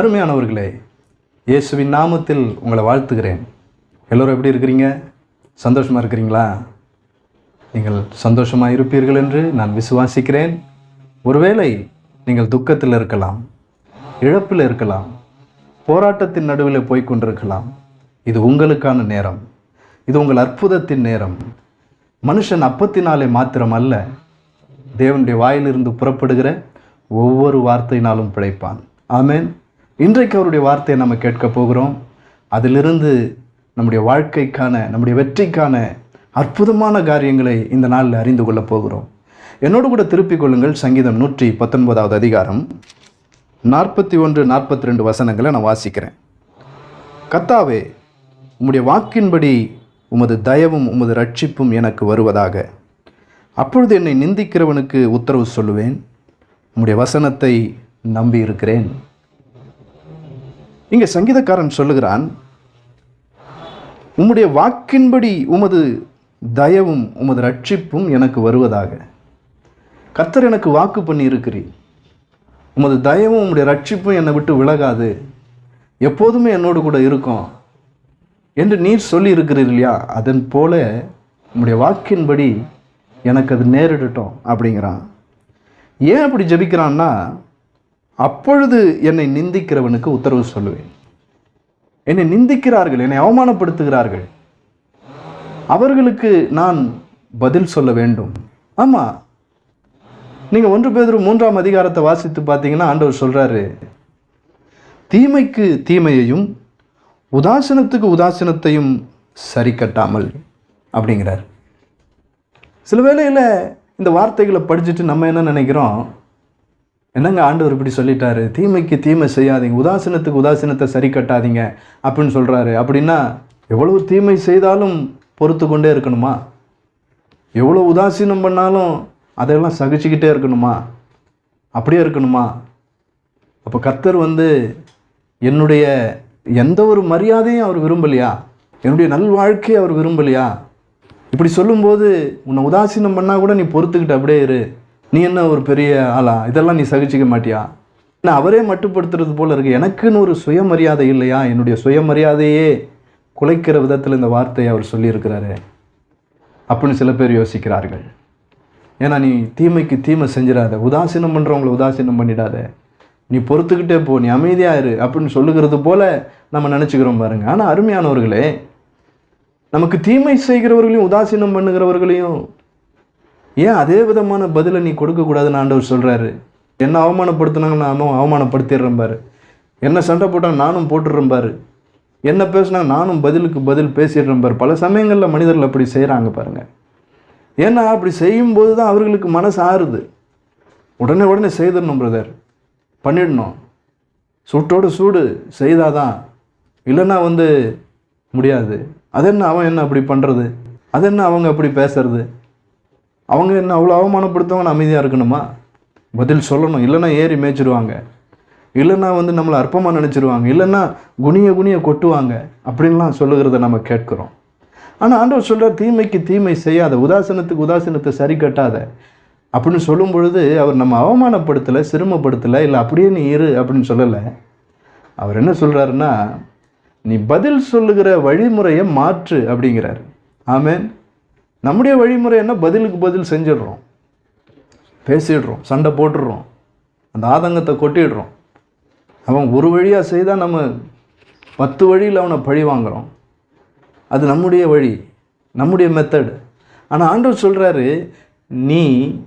அருமையானவர்களே இயேசுவின் நாமத்தில் உங்களை வாழ்த்துகிறேன். எல்லோரும் எப்படி இருக்கிறீங்க? சந்தோஷமாக இருக்கிறீங்களா? நீங்கள் சந்தோஷமாக இருப்பீர்கள் என்று நான் விசுவாசிக்கிறேன். ஒருவேளை நீங்கள் துக்கத்தில் இருக்கலாம் இழப்பில் இருக்கலாம் போராட்டத்தின் நடுவில் போய்கொண்டிருக்கலாம் இது உங்களுக்கான நேரம். இது உங்கள் அற்புதத்தின் நேரம். மனுஷன் அப்பத்தினாலே மாத்திரம் அல்ல தேவனுடைய வாயிலிருந்து புறப்படுகிற ஒவ்வொரு வார்த்தையினாலும் பிழைப்பான். ஆமேன். இன்றைக்கு அவருடைய வார்த்தையை நம்ம கேட்க போகிறோம். அதிலிருந்து நம்முடைய வாழ்க்கைக்கான நம்முடைய வெற்றிக்கான அற்புதமான காரியங்களை இந்த நாளில் அறிந்து கொள்ளப் போகிறோம். என்னோடு கூட திருப்பிக் கொள்ளுங்கள் சங்கீதம் நூற்றி பத்தொன்பதாவது அதிகாரம். நாற்பத்தி ஒன்று நாற்பத்தி ரெண்டு வசனங்களை நான் வாசிக்கிறேன். கத்தாவே உம்முடைய வாக்கின்படி உமது தயவும் உமது ரட்சிப்பும் எனக்கு வருவதாக. அப்பொழுது என்னை நிந்திக்கிறவனுக்கு உத்தரவு சொல்லுவேன். உம்முடைய வசனத்தை நம்பி இருக்கிறேன் இங்கே சங்கீதக்காரன் சொல்லுகிறான் உம்முடைய வாக்கின்படி உமது தயவும் உமது ரட்சிப்பும் எனக்கு வருவதாக. கர்த்தர் எனக்கு வாக்கு பண்ணி இருக்கிறீர் உமது தயவும் உம்முடைய ரட்சிப்பும் என்னை விட்டு விலகாது. எப்போதுமே என்னோடு கூட இருக்கும் என்று நீர் சொல்லி இருக்கிறீர் இல்லையா? அதன் போல உம்முடைய வாக்கின்படி எனக்கு அது நேரிடட்டும் அப்படிங்கிறான். ஏன் அப்படி ஜெபிக்கிறான்னா அப்பொழுது என்னை நிந்திக்கிறவனுக்கு உத்தரவு சொல்லுவேன். என்னை நிந்திக்கிறார்கள் என்னை அவமானப்படுத்துகிறார்கள். அவர்களுக்கு நான் பதில் சொல்ல வேண்டும். ஆமாம் நீங்கள் ஒன்று பேர் மூன்றாம் அதிகாரத்தை வாசித்து பார்த்தீங்கன்னா ஆண்டவர் சொல்கிறாரு தீமைக்கு தீமையையும் உதாசனத்துக்கு உதாசனத்தையும் சரி கட்டாமல் அப்படிங்கிறார். சில வேளையில் இந்த வார்த்தைகளை படிச்சுட்டு நம்ம என்ன நினைக்கிறோம்? என்னங்க ஆண்டவர் இப்படி சொல்லிட்டாரு? தீமைக்கு தீமை செய்யாதீங்க. உதாசீனத்துக்கு உதாசீனத்தை சரி கட்டாதீங்க அப்படின்னு சொல்கிறாரு அப்படின்னா எவ்வளவு தீமை செய்தாலும் பொறுத்து கொண்டே இருக்கணுமா? எவ்வளோ உதாசீனம் பண்ணாலும் அதையெல்லாம் சகிச்சுக்கிட்டே இருக்கணுமா? அப்படியே இருக்கணுமா? அப்போ கர்த்தர் வந்து என்னுடைய எந்த ஒரு மரியாதையும் அவர் விரும்பலையா? என்னுடைய நல்வாழ்க்கையை அவர் விரும்பலையா? இப்படி சொல்லும்போது உன்னை உதாசீனம் பண்ணால் கூட நீ பொறுத்துக்கிட்டு அப்படியே இரு. நீ என்ன ஒரு பெரிய ஆளா? இதெல்லாம் நீ சகிச்சிக்க மாட்டியா? நான் அவரே மட்டுப்படுத்துறது போல இருக்கு. எனக்குன்னு ஒரு சுயமரியாதை இல்லையா? என்னுடைய சுயமரியாதையே குலைக்கிற விதத்தில் இந்த வார்த்தையை அவர் சொல்லியிருக்கிறாரு. அப்படின்னு சில பேர் யோசிக்கிறார்கள். ஏன்னா நீ தீமைக்கு தீமை செஞ்சிடாத. உதாசீனம் பண்ணுறவங்கள உதாசீனம் பண்ணிடாத. நீ பொறுத்துக்கிட்டே போ. நீ அமைதியாக இரு அப்படின்னு சொல்லுகிறது போல நம்ம நினச்சிக்கிறோம் பாருங்க. ஆனால் அருமையானவர்களே நமக்கு தீமை செய்கிறவர்களையும் உதாசீனம் பண்ணுகிறவர்களையும் ஏன் அதே விதமான பதிலை நீ கொடுக்கக்கூடாதுன்னு ஆண்டவர் சொல்கிறாரு என்ன அவமானப்படுத்தினாங்க நானும் அவமானப்படுத்திடுறேன் பாரு. என்ன சண்டை போட்டால் நானும் போட்டுடுறேன் பாரு. என்ன பேசுனாங்க நானும் பதிலுக்கு பதில் பேசிடுறேன் பாரு. பல சமயங்களில் மனிதர்கள் அப்படி செய்கிறாங்க பாருங்கள் ஏன்னா அப்படி செய்யும்போது தான் அவர்களுக்கு மனசு ஆறுது. உடனே உடனே செய்திடணும் பிரதர் பண்ணிடணும். சூட்டோடு சூடு செய்தாதான் இல்லைன்னா வந்து முடியாது. அது என்ன அவன் என்ன அப்படி பண்ணுறது அது என்ன அவங்க அப்படி பேசுறது? அவங்க என்ன அவ்வளோ அவமானப்படுத்தவங்க அமைதியாக இருக்கணுமா? பதில் சொல்லணும். இல்லைன்னா ஏறி மேய்ச்சிருவாங்க. இல்லைன்னா வந்து நம்மளை அற்பமாக நினச்சிருவாங்க. இல்லைன்னா குனிய குனிய கொட்டுவாங்க. அப்படின்லாம் சொல்லுகிறத நம்ம கேட்குறோம். ஆனால் ஆண்டவர் சொல்கிறார் தீமைக்கு தீமை செய்யாத உதாசனத்துக்கு உதாசனத்தை சரி கட்டாத அப்படின்னு சொல்லும் பொழுது அவர் நம்ம அவமானப்படுத்தலை சிரமப்படுத்தலை இல்லை அப்படியே நீ இரு அப்படின்னு சொல்லலை. அவர் என்ன சொல்கிறாருன்னா நீ பதில் சொல்லுகிற வழிமுறையை மாற்று அப்படிங்கிறார். ஆமேன். நம்முடைய வழிமுறை என்ன? பதிலுக்கு பதில் செஞ்சிடுறோம். பேசிடுறோம். சண்டை போட்டுடுறோம். அந்த ஆதங்கத்தை கொட்டிடுறோம். அவன் ஒரு வழியாக செய்தால் நம்ம பத்து வழியில் அவனை பழி வாங்குகிறோம் அது நம்முடைய வழி நம்முடைய மெத்தடு ஆனால் ஆண்டவர் சொல்கிறாரு நீ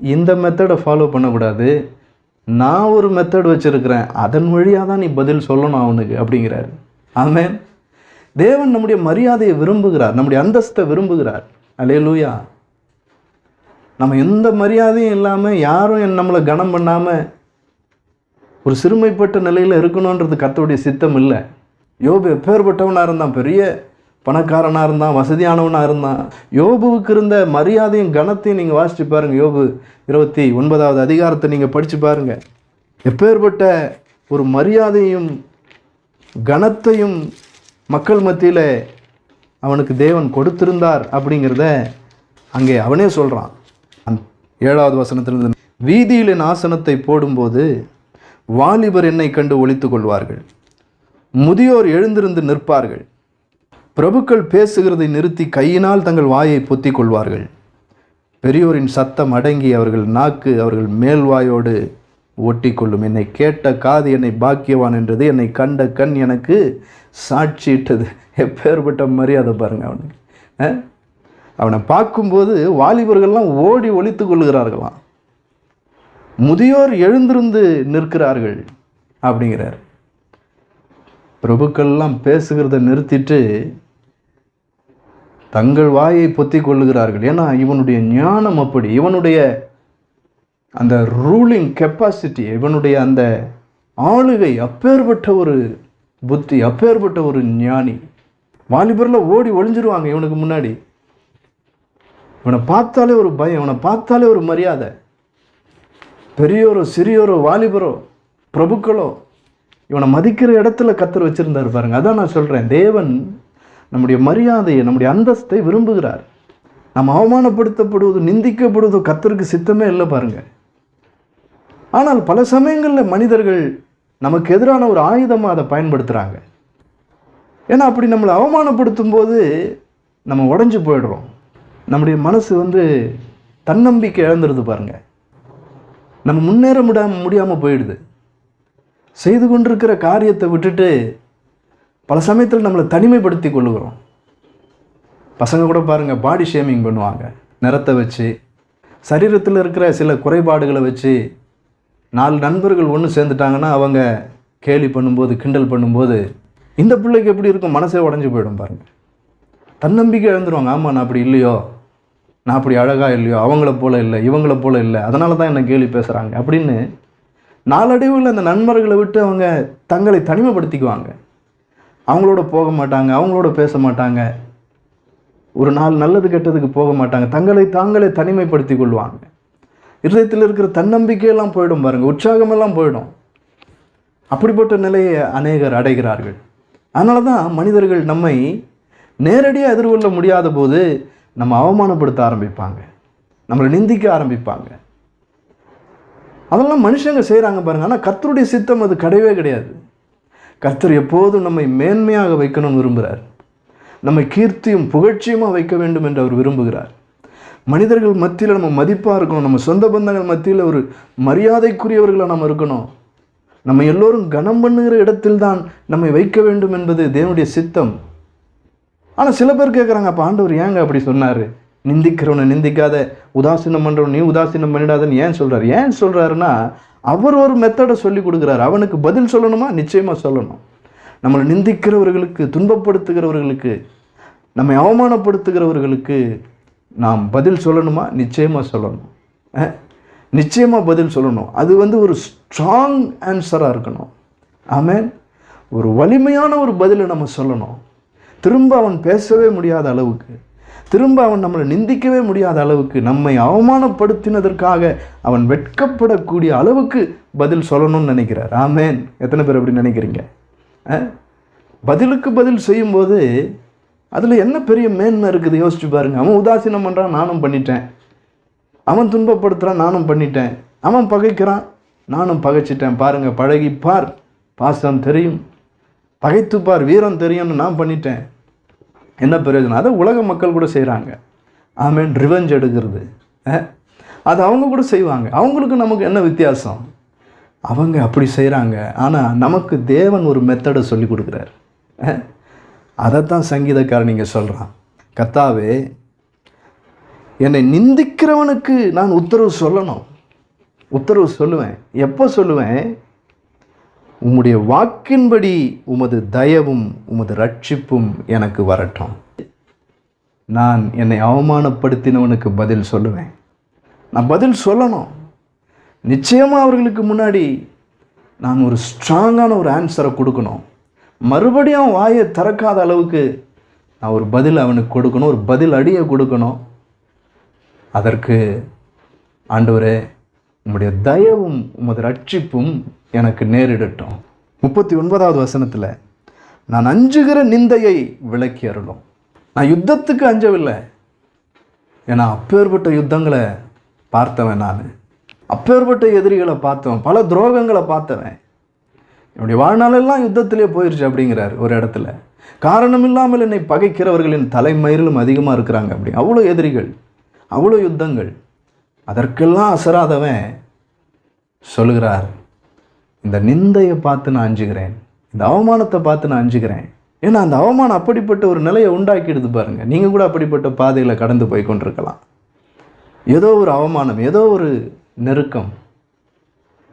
இந்த மெத்தடை ஃபாலோ பண்ணக்கூடாது. நான் ஒரு மெத்தட் வச்சுருக்கிறேன். அதன் வழியாக தான் நீ பதில் சொல்லணும் அவனுக்கு அப்படிங்கிறாரு. ஆமேன். தேவன் நம்முடைய மரியாதையை விரும்புகிறார். நம்முடைய அந்தஸ்தை விரும்புகிறார். அலேலூயா நம்ம எந்த மரியாதையும் இல்லாமல் யாரும் என் நம்மளை கனம் பண்ணாமல் ஒரு சிறுமைப்பட்ட நிலையில் இருக்கணுன்றது கத்தோடைய சித்தம் இல்லை. யோபு எப்பேற்பட்டவனாக இருந்தான்? பெரிய பணக்காரனாக இருந்தான் வசதியானவனாக இருந்தான். யோபுவுக்கு இருந்த மரியாதையும் கனத்தையும் நீங்கள் வாசித்து பாருங்கள் யோபு இருபத்தி ஒன்பதாவது அதிகாரத்தை நீங்கள் படித்து பாருங்கள் எப்பேற்பட்ட ஒரு மரியாதையும் கனத்தையும் மக்கள் மத்தியில் அவனுக்கு தேவன் கொடுத்திருந்தார் அப்படிங்கிறத அங்கே அவனே சொல்கிறான் ஏழாவது வசனத்திலிருந்து வீதியில் ஆசனத்தை போடும்போது வாலிபர் என்னை கண்டு ஒழித்து கொள்வார்கள். முதியோர் எழுந்திருந்து நிற்பார்கள். பிரபுக்கள் பேசுகிறதை நிறுத்தி கையினால் தங்கள் வாயை பொத்திக் கொள்வார்கள். பெரியோரின் சத்தம் அடங்கி அவர்கள் நாக்கு அவர்கள் மேல்வாயோடு ஒட்டிக்கொள்ளும். என்னை கேட்ட காது என்னை பாக்கியவான் என்றது என்னை கண்ட கண் எனக்கு சாட்சியிட்டது. எப்பேற்பட்ட மரியாதை பாருங்க அவனுக்கு. அவனை பார்க்கும்போது வாலிபர்கள்லாம் ஓடி ஒழித்து கொள்கிறார்களாம் முதியோர் எழுந்திருந்து நிற்கிறார்கள் அப்படிங்கிறார். பிரபுக்கள்லாம் பேசுகிறத நிறுத்திட்டு தங்கள் வாயை பொத்திக் கொள்ளுகிறார்கள். ஏன்னா இவனுடைய ஞானம் அப்படி இவனுடைய அந்த ரூலிங் கெப்பாசிட்டி இவனுடைய அந்த ஆளுகை அப்பேற்பட்ட ஒரு புத்தி அப்பேற்பட்ட ஒரு ஞானி. வாலிபரில் ஓடி ஒளிஞ்சிருவாங்க இவனுக்கு முன்னாடி. இவனை பார்த்தாலே ஒரு பயம் இவனை பார்த்தாலே ஒரு மரியாதை. பெரியோரோ சிறியோரோ வாலிபரோ பிரபுக்களோ இவனை மதிக்கிற இடத்துல கத்தர் வச்சுருந்தார் பாருங்க. அதான் நான் சொல்கிறேன் தேவன் நம்முடைய மரியாதையை நம்முடைய அந்தஸ்தை விரும்புகிறார். நம்ம அவமானப்படுத்தப்படுவது நிந்திக்கப்படுவதோ கத்தருக்கு சித்தமே இல்லை பாருங்கள் ஆனால் பல சமயங்களில் மனிதர்கள் நமக்கு எதிரான ஒரு ஆயுதமாக அதை பயன்படுத்துகிறாங்க ஏன்னா அப்படி நம்மளை அவமானப்படுத்தும் போது நம்ம உடஞ்சி போயிடுறோம். நம்முடைய மனசு வந்து தன்னம்பிக்கை இழந்துருது பாருங்க. நம்ம முன்னேற முடியாம முடியாமல் போயிடுது. செய்து கொண்டிருக்கிற காரியத்தை விட்டுட்டு பல சமயத்தில் நம்மளை தனிமைப்படுத்தி கொள்ளுகிறோம். பசங்க கூட பாருங்கள் பாடி ஷேமிங் பண்ணுவாங்க. நிறத்தை வச்சு சரீரத்தில் இருக்கிற சில குறைபாடுகளை வச்சு நாலு நண்பர்கள் ஒன்று சேர்ந்துட்டாங்கன்னா அவங்க கேலி பண்ணும்போது கிண்டல் பண்ணும்போது இந்த பிள்ளைக்கு எப்படி இருக்கும்? மனசே உடஞ்சி போயிடும் பாருங்கள் தன்னம்பிக்கை இழந்துருவாங்க. ஆமாம் நான் அப்படி இல்லையோ? நான் அப்படி அழகாக இல்லையோ? அவங்கள போல இல்லை இவங்கள போல் இல்லை. அதனால தான் என்ன கேலி பேசுகிறாங்க அப்படின்னு நாளடைவில் அந்த நண்பர்களை விட்டு அவங்க தங்களை தனிமைப்படுத்திக்குவாங்க. அவங்களோட போக மாட்டாங்க அவங்களோட பேச மாட்டாங்க. ஒரு நாள் நல்லது கெட்டதுக்கு போக மாட்டாங்க. தங்களை தாங்களே தனிமைப்படுத்தி கொள்வாங்க. இருதயத்தில் இருக்கிற தன்னம்பிக்கையெல்லாம் போயிடும் பாருங்க உற்சாகமெல்லாம் போயிடும். அப்படிப்பட்ட நிலையை அநேகர் அடைகிறார்கள். அதனால தான் மனிதர்கள் நம்மை நேரடியாக எதிர்கொள்ள முடியாத போது நம்ம அவமானப்படுத்த ஆரம்பிப்பாங்க. நம்மளை நிந்திக்க ஆரம்பிப்பாங்க. அதெல்லாம் மனுஷங்க செய்கிறாங்க பாருங்க ஆனால் கர்த்தருடைய சித்தம் அது கிடையவே கிடையாது. கர்த்தர் எப்போதும் நம்மை மேன்மையாக வைக்கணும்னு விரும்புகிறார் நம்மை கீர்த்தியும் புகழ்ச்சியுமாக வைக்க வேண்டும் என்று அவர் விரும்புகிறார். மனிதர்கள் மத்தியில் நம்ம மதிப்பாக இருக்கணும். நம்ம சொந்த பந்தங்கள் மத்தியில் ஒரு மரியாதைக்குரியவர்களாக நம்ம இருக்கணும். நம்ம எல்லோரும் கனம் பண்ணுகிற இடத்தில் தான் நம்மை வைக்க வேண்டும் என்பது தேவனுடைய சித்தம். ஆனால் சில பேர் கேட்குறாங்க அப்போ ஆண்டவர் ஏங்க அப்படி சொன்னார்? நிந்திக்கிறவனை நிந்திக்காத உதாசீனம் பண்ணுறவன் நீ உதாசீனம் பண்ணிடாதன்னு ஏன் சொல்கிறார் ஏன் சொல்கிறாருன்னா அவர் ஒரு மெத்தடை சொல்லி கொடுக்குறாரு. அவனுக்கு பதில் சொல்லணுமா? நிச்சயமாக சொல்லணும். நம்மளை நிந்திக்கிறவர்களுக்கு துன்பப்படுத்துகிறவர்களுக்கு நம்மை அவமானப்படுத்துகிறவர்களுக்கு நாம் பதில் சொல்லணுமா? நிச்சயமாக சொல்லணும். நிச்சயமாக பதில் சொல்லணும். அது வந்து ஒரு ஸ்ட்ராங் ஆன்சராக இருக்கணும். ஆமேன். ஒரு வலிமையான ஒரு பதிலை நம்ம சொல்லணும். திரும்ப அவன் பேசவே முடியாத அளவுக்கு திரும்ப அவன் நம்மளை நிந்திக்கவே முடியாத அளவுக்கு நம்மை அவமானப்படுத்தினதற்காக அவன் வெட்கப்படக்கூடிய அளவுக்கு பதில் சொல்லணும்னு நினைக்கிறார். ஆமேன். எத்தனை பேர் அப்படி நினைக்கிறீங்க? பதிலுக்கு பதில் செய்யும்போது அதில் என்ன பெரிய மேன்மை இருக்குது? யோசிச்சு பாருங்க. அவன் உதாசீனம் பண்ணுறான் நானும் பண்ணிட்டேன். அவன் துன்பப்படுத்துகிறான் நானும் பண்ணிட்டேன். அவன் பகைக்கிறான் நானும் பகைச்சிட்டேன். பாருங்கள் பழகி பார். பாசம் தெரியும். பகைத்து பார். வீரம் தெரியும்னு நான் பண்ணிட்டேன். என்ன பிரயோஜனம்? அதை உலக மக்கள் கூட செய்கிறாங்க ஆமேன். ரிவெஞ்ச் எடுக்கிறது. அது அவங்க கூட செய்வாங்க. அவங்களுக்கு நமக்கு என்ன வித்தியாசம்? அவங்க அப்படி செய்கிறாங்க ஆனால் நமக்கு தேவன் ஒரு மெத்தடை சொல்லி கொடுக்குறாரு. அதைத்தான் சங்கீதக்காரன் நீங்கள் சொல்கிறான் கத்தாவே என்னை நிந்திக்கிறவனுக்கு நான் உத்தரவு சொல்லணும். உத்தரவு சொல்லுவேன். எப்போ சொல்லுவேன்? உம்முடைய வாக்கின்படி உமது தயவும் உமது ரட்சிப்பும் எனக்கு வரட்டும். நான் என்னை அவமானப்படுத்தினவனுக்கு பதில் சொல்லுவேன். நான் பதில் சொல்லணும். நிச்சயமாக அவர்களுக்கு முன்னாடி நான் ஒரு ஸ்ட்ராங்கான ஒரு ஆன்சரை கொடுக்கணும். மறுபடியும் வாயை திறக்காத அளவுக்கு நான் ஒரு பதில் அவனுக்கு கொடுக்கணும் ஒரு பதில் அடியை கொடுக்கணும். அதற்கு ஆண்டவரே உம்முடைய தயவும் உமது ரட்சிப்பும் எனக்கு நேரிடட்டும். முப்பத்தி ஒன்பதாவது வசனத்தில் நான் அஞ்சுகிற நிந்தையை விளக்கி அருளும். நான் யுத்தத்துக்கு அஞ்சவில்லை. ஏன்னா அப்பேற்பட்ட யுத்தங்களை பார்த்தவன் நான். அப்பேற்பட்ட எதிரிகளை பார்த்தவன் பல துரோகங்களை பார்த்தவன். என்னுடைய வாழ்நாளெல்லாம் யுத்தத்திலே போயிடுச்சு அப்படிங்கிறார் ஒரு இடத்துல. காரணம் இல்லாமல் என்னை பகைக்கிறவர்களின் தலைமயிரிலும் அதிகமாக இருக்கிறாங்க அப்படி. அவ்வளோ எதிரிகள் அவ்வளோ யுத்தங்கள். அதற்கெல்லாம் அசராதவன் சொல்லுகிறார் இந்த நிந்தையை பார்த்து நான் அஞ்சுகிறேன். இந்த அவமானத்தை பார்த்து நான் அஞ்சுகிறேன். ஏன்னா அந்த அவமானம் அப்படிப்பட்ட ஒரு நிலையை உண்டாக்கிடுது பாருங்கள் நீங்கள் கூட அப்படிப்பட்ட பாதையில் கடந்து போய் கொண்டிருக்கலாம். ஏதோ ஒரு அவமானம் ஏதோ ஒரு நெருக்கம்.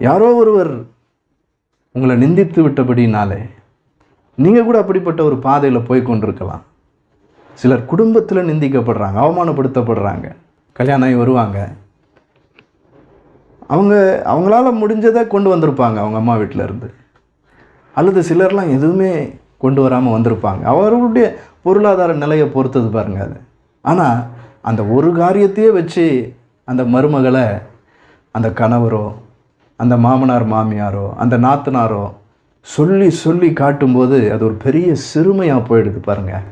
யாரோ ஒருவர் உங்களை நிந்தித்து விட்டபடினாலே நீங்கள் கூட அப்படிப்பட்ட ஒரு பாதையில் போய் கொண்டிருக்கலாம். சிலர் குடும்பத்தில் நிந்திக்கப்படுறாங்க அவமானப்படுத்தப்படுறாங்க கல்யாணம் ஆகி வருவாங்க. அவங்க அவங்களால முடிஞ்சதை கொண்டு வந்திருப்பாங்க அவங்க அம்மா வீட்டில் இருந்து. அல்லது சிலர்லாம் எதுவுமே கொண்டு வராமல் வந்திருப்பாங்க. அவர்களுடைய பொருளாதார நிலையை பொறுத்தது பாருங்க அது. ஆனால் அந்த ஒரு காரியத்தையே வச்சு அந்த மருமகளை அந்த கணவரோ அந்த மாமனார் மாமியாரோ அந்த நாத்தனாரோ சொல்லி சொல்லி காட்டும்போது அது ஒரு பெரிய சிறுமையாக போயிடுது பாருங்கள்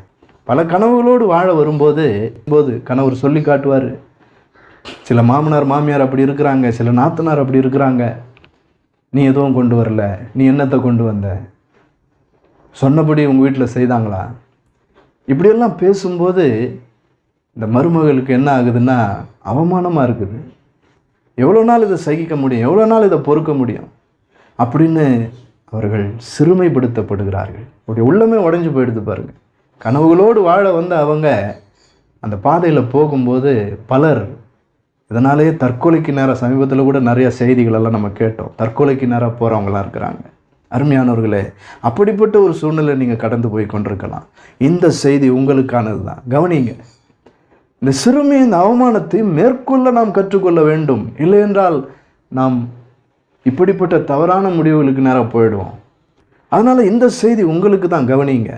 பல கனவுகளோடு வாழ வரும்போது போது கணவர் சொல்லி காட்டுவார். சில மாமனார் மாமியார் அப்படி இருக்கிறாங்க சில நாத்தனார் அப்படி இருக்கிறாங்க. நீ எதுவும் கொண்டு வரல நீ என்னத்தை கொண்டு வந்த? சொன்னபடி உங்கள் வீட்டில் செய்தாங்களா? இப்படியெல்லாம் பேசும்போது இந்த மருமகளுக்கு என்ன ஆகுதுன்னா அவமானமாக இருக்குது. எவ்வளோ நாள் இதை சகிக்க முடியும்? எவ்வளோ நாள் இதை பொறுக்க முடியும்? அப்படின்னு அவர்கள் சிறுமைப்படுத்தப்படுகிறார்கள். அவருடைய உள்ளமே உடஞ்சி போயிடுது பாருங்கள் கனவுகளோடு வாழ வந்த அவங்க அந்த பாதையில் போகும்போது பலர் இதனாலேயே தற்கொலைக்கு நேராக சமீபத்தில் கூட நிறைய செய்திகளெல்லாம் நம்ம கேட்டோம். தற்கொலைக்கு நேராக போகிறவங்களாம் இருக்கிறாங்க. அருமையானவர்களே அப்படிப்பட்ட ஒரு சூழ்நிலை நீங்கள் கடந்து போய் கொண்டிருக்கலாம். இந்த செய்தி உங்களுக்கானது தான் கவனிங்க இந்த சிறுமியின் அவமானத்தை மேற்கொள்ள நாம் கற்றுக்கொள்ள வேண்டும். இல்லை என்றால் நாம் இப்படிப்பட்ட தவறான முடிவுகளுக்கு நேரம் போயிடுவோம். அதனால் இந்த செய்தி உங்களுக்கு தான் கவனிங்க.